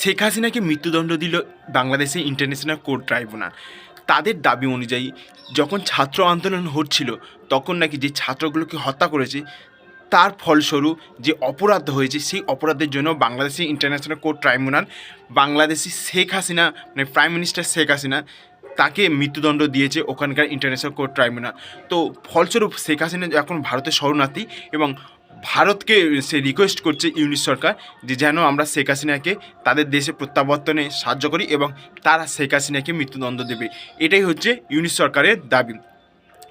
শেখ হাসিনাকে মৃত্যুদণ্ড দিল বাংলাদেশে ইন্টারন্যাশনাল কোর্ট ট্রাইব্যুনাল। তাদের দাবি অনুযায়ী, যখন ছাত্র আন্দোলন হচ্ছিল, তখন নাকি যে ছাত্রগুলোকে হত্যা করেছে, তার ফলস্বরূপ যে অপরাধ হয়েছে, সেই অপরাধের জন্য Bangladeshi international court tribunal, Bangladeshi Sheikh Hasina মানে প্রাইম মিনিস্টার শেখ হাসিনা, তাকে মৃত্যুদণ্ড দিয়েছে ওখানকার ইন্টারন্যাশনাল কোর্ট ট্রাইব্যুনাল। তো ফলস্বরূপ শেখ হাসিনা এখন ভারতের শরণার্থী এবং ভারতকে সে রিকোয়েস্ট করছে ইউনিট সরকার যে যেন আমরা শেখ হাসিনাকে তাদের দেশে প্রত্যাবর্তনে সাহায্য করি এবং তারা শেখ হাসিনাকে মৃত্যুদণ্ড দেবে। এটাই হচ্ছে ইউনিট সরকারের দাবি।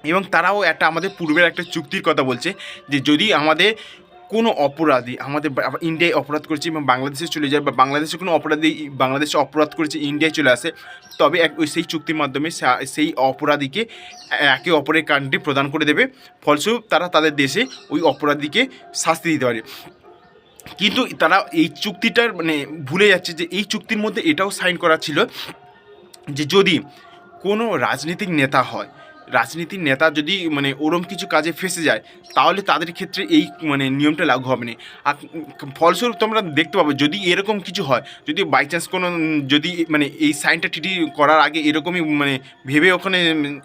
এবং তারাও একটা আমাদের পূর্বের একটা চুক্তির কথা বলছে যে যদি আমাদের কোনো অপরাধী, আমাদের ইন্ডিয়ায় অপরাধ করেছে এবং বাংলাদেশে চলে যায় বা বাংলাদেশে কোনো অপরাধী, বাংলাদেশে অপরাধ করেছে, ইন্ডিয়ায় চলে আসে, তবে এক সেই চুক্তির মাধ্যমে সেই অপরাধীকে একে অপরের কান্ট্রি প্রদান করে দেবে, ফলস্বরূপ তারা তাদের দেশে ওই অপরাধীকে শাস্তি দিতে পারে। কিন্তু তারা এই চুক্তিটার মানে ভুলে যাচ্ছে যে এই চুক্তির মধ্যে এটাও সাইন করা ছিল যে যদি কোনো রাজনৈতিক নেতা হয় রাজনীতির নেতা যদি মানে ওরম কিছু কাজে ফেসে যায়, তাহলে তাদের ক্ষেত্রে এই মানে নিয়মটা লাগু হবে না। আর ফলস্বরূপ তোমরা দেখতে পাবে, যদি এরকম কিছু হয়, যদি বাই চান্স কোনো, যদি মানে এই সাইনটা টিটি করার আগে এরকমই মানে ভেবে ওখানে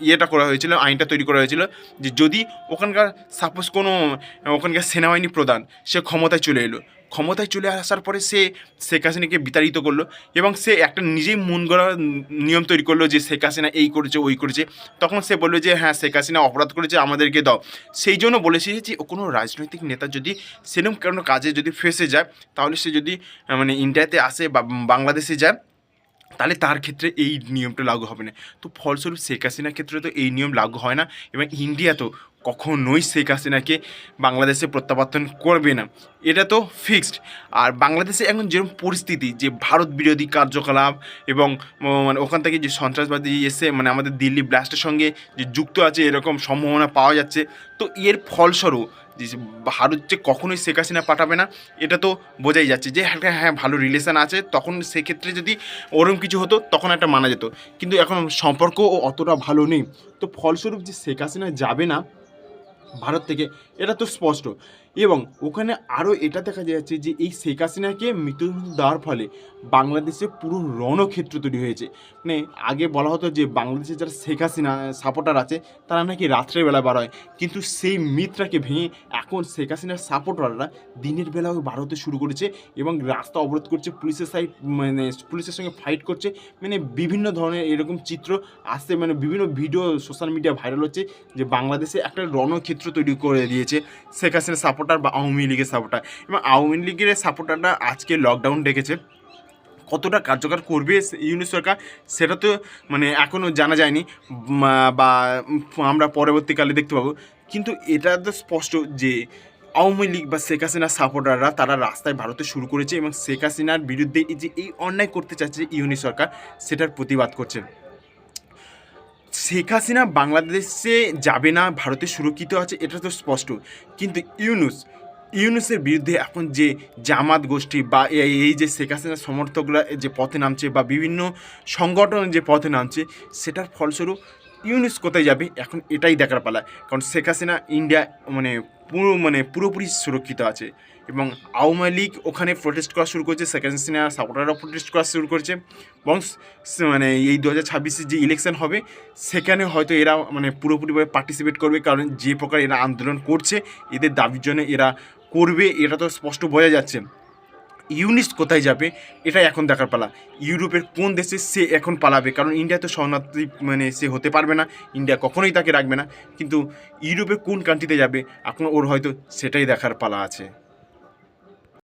ইয়েটা করা হয়েছিল, আইনটা তৈরি করা হয়েছিল, যে যদি ওখানকার সাপোজ কোনো, ওখানকার সেনাবাহিনী প্রধান, সে ক্ষমতায় চলে এলো ক্ষমতায় চলে আসার পরে সে শেখ হাসিনাকে বিতাড়িত করল এবং সে একটা নিজেই মন গড়া নিয়ম তৈরি করল যে শেখ হাসিনা এই করেছে, ওই করেছে। তখন সে বলল যে হ্যাঁ শেখ হাসিনা অপরাধ করেছে, আমাদেরকে দাও। সেই জন্য বলেছে যে ও কোনো রাজনৈতিক নেতা যদি সেরকম কোনো কাজে যদি ফেসে যায়, তাহলে সে যদি মানে ইন্ডিয়াতে আসে বা বাংলাদেশে যায় তাহলে তার ক্ষেত্রে এই নিয়মটা লাগু হবে না। তো ফলস্বরূপ শেখ হাসিনার ক্ষেত্রে তো এই নিয়ম লাগু হয় না এবং ইন্ডিয়া তো কখনোই শেখ হাসিনাকে বাংলাদেশে প্রত্যাবর্তন করবে না। এটা তো ফিক্সড আর বাংলাদেশে এখন যেরকম পরিস্থিতি যে ভারত বিরোধী কার্যকলাপ এবং মানে ওখান থেকে যে সন্ত্রাসবাদী এসে মানে আমাদের দিল্লি ব্লাস্টের সঙ্গে যে যুক্ত আছে এরকম সম্ভাবনা পাওয়া যাচ্ছে। তো এর ফলস্বরূপ যে ভারত যে কখনোই শেখ হাসিনা পাঠাবে না, এটা তো বোঝাই যাচ্ছে যে হ্যাঁ হ্যাঁ ভালো রিলেশান আছে, তখন সেক্ষেত্রে যদি ওরম কিছু হতো, তখন একটা মানা যেত। কিন্তু এখন সম্পর্ক অতটা ভালো নেই। তো ফলস্বরূপ যে শেখ হাসিনা যাবে না ভারত থেকে, এটা তো স্পষ্ট। এবং ওখানে আরও এটা দেখা যাচ্ছে যে এই শেখ হাসিনাকে মৃত্যুদণ্ড দেওয়ার ফলে বাংলাদেশে পুরো রণক্ষেত্র তৈরি হয়েছে। মানে আগে বলা হতো যে বাংলাদেশে যারা শেখ হাসিনা সাপোর্টার আছে, তারা নাকি রাত্রের বেলা বার হয়। কিন্তু সেই মিথটাকে ভেঙে এখন শেখ হাসিনার সাপোর্টাররা দিনের বেলাও বার হতে শুরু করেছে এবং রাস্তা অবরোধ করছে, পুলিশের সাইড মানে পুলিশের সঙ্গে ফাইট করছে। মানে বিভিন্ন ধরনের এরকম চিত্র আসছে মানে বিভিন্ন ভিডিও সোশ্যাল মিডিয়া ভাইরাল হচ্ছে যে বাংলাদেশে একটা রণক্ষেত্র তৈরি করে দিয়েছে শেখ হাসিনার সাপোর্টার বা আওয়ামী লীগের সাপোর্টার এবং আওয়ামী লীগের সাপোর্টাররা আজকে লকডাউন ডেকেছে। কতটা কার্যকর করবে ইউনিট সরকার, সেটা তো মানে এখনও জানা যায়নি বা আমরা পরবর্তীকালে দেখতে পাবো। কিন্তু এটা তো স্পষ্ট যে আওয়ামী লীগ বা শেখ হাসিনার সাপোর্টাররা তারা রাস্তায় ভারতে শুরু করেছে এবং শেখ হাসিনার বিরুদ্ধে যে এই অন্যায় করতে চাচ্ছে ইউনিট সরকার, সেটার প্রতিবাদ করছে। শেখ হাসিনা বাংলাদেশে যাবে না, ভারতে সুরক্ষিত আছে, এটা তো স্পষ্ট। কিন্তু ইউনুস, ইউনুসের বিরুদ্ধে এখন যে জামাত গোষ্ঠী বা এই যে শেখ হাসিনার সমর্থকরা যে পথে নামছে বা বিভিন্ন সংগঠন যে পথে নামছে, সেটার ফলস্বরূপ ইউনুস কোথায় যাবে? এখন এটাই দেখার পালা। কারণ শেখ হাসিনা ইন্ডিয়া মানে পুরো মানে পুরোপুরি সুরক্ষিত আছে। এবং আওয়ামী লীগ ওখানে প্রোটেস্ট করা শুরু করেছে। শেখ হাসিনা সাপোর্টাররা প্রোটেস্ট করা শুরু করেছে। এবং মানে এই দু হাজার ছাব্বিশে যে ইলেকশন হবে, সেখানে হয়তো এরা মানে পুরোপুরিভাবে পার্টিসিপেট করবে। কারণ যে প্রকার এরা আন্দোলন করছে, এদের দাবির জন্য এরা করবে, এটা তো স্পষ্ট বোঝা যাচ্ছে। ইউনিস কোথায় যাবে, এটাই এখন দেখার পালা। ইউরোপের কোন দেশে সে এখন পালাবে? কারণ ইন্ডিয়া তো শরণার্থী মানে সে হতে পারবে না, ইন্ডিয়া কখনোই তাকে রাখবে না। কিন্তু ইউরোপের কোন কান্ট্রিতে যাবে, এখন ওর হয়তো সেটাই দেখার পালা আছে।